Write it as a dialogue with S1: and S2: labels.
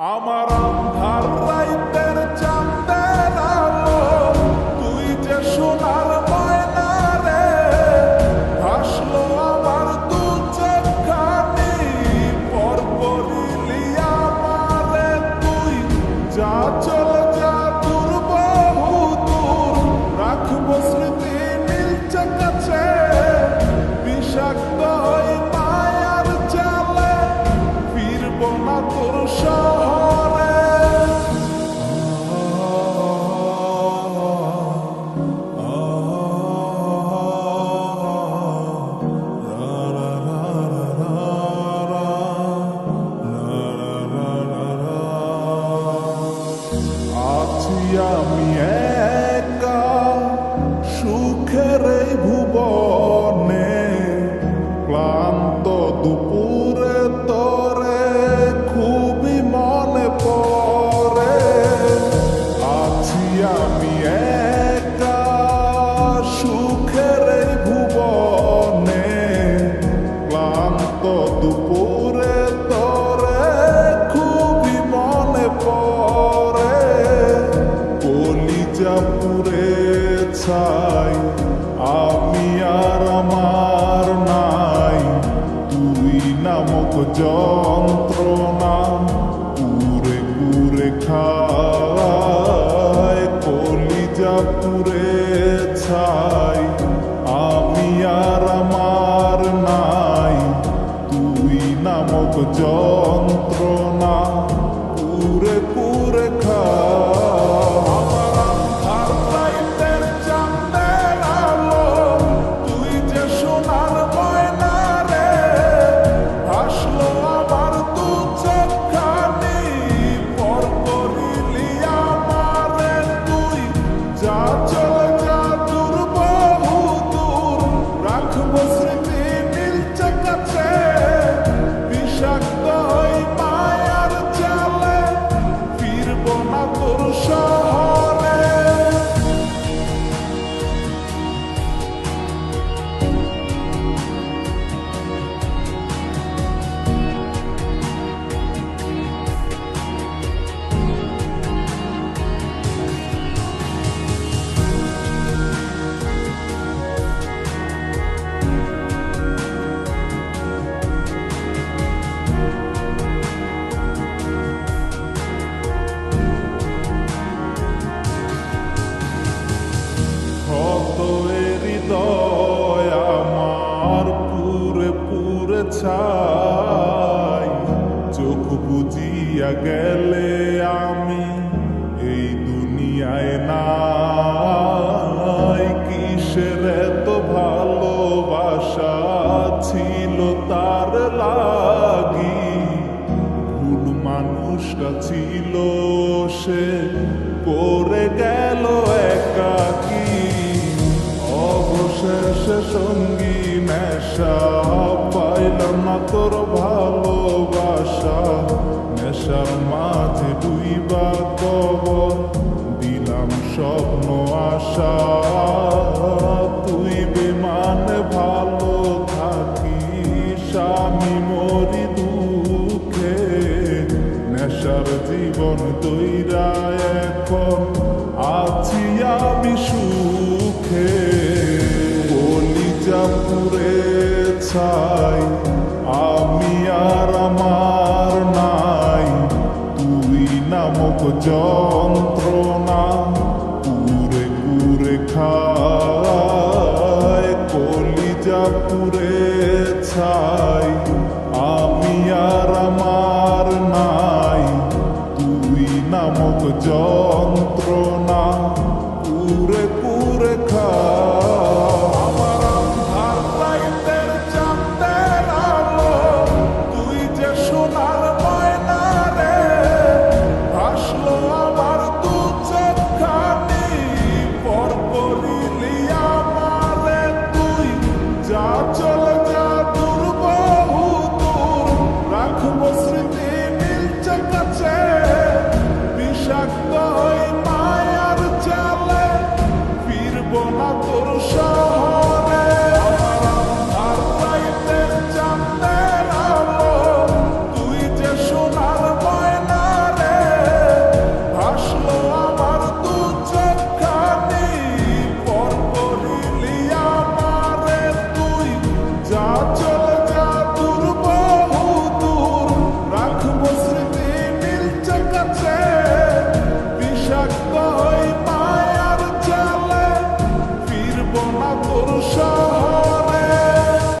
S1: আমার ছাই আমি আর আমার নাই। তুই নামক যন্ত্রণা পুরে পুরে খায়, কলিজা পুরে ছাই। আমি আর আমার নাই, তুই নামক যন্ত্রণা পুরে পুরে খা নাই। কিসের এত ভালোবাসা ছিল তার লাগি? ভুল মানুষটা ছিল সে করে গেল একাকি। অবশেষে সঙ্গী নেশা পাইলাম না তোর ভালোবাসা। নেশার মাঝে ডুইবা কবর স্বপ্ন, আশা, তুই বিমানে, ভালো থাকিস, আমি মরি দুঃখে। নেশার জীবন তৈরা এখন আছি আমি সুখে। কলিজা পুরে ছাই, আমি আর আমার নাই। তুই নামক যন্ত্রণা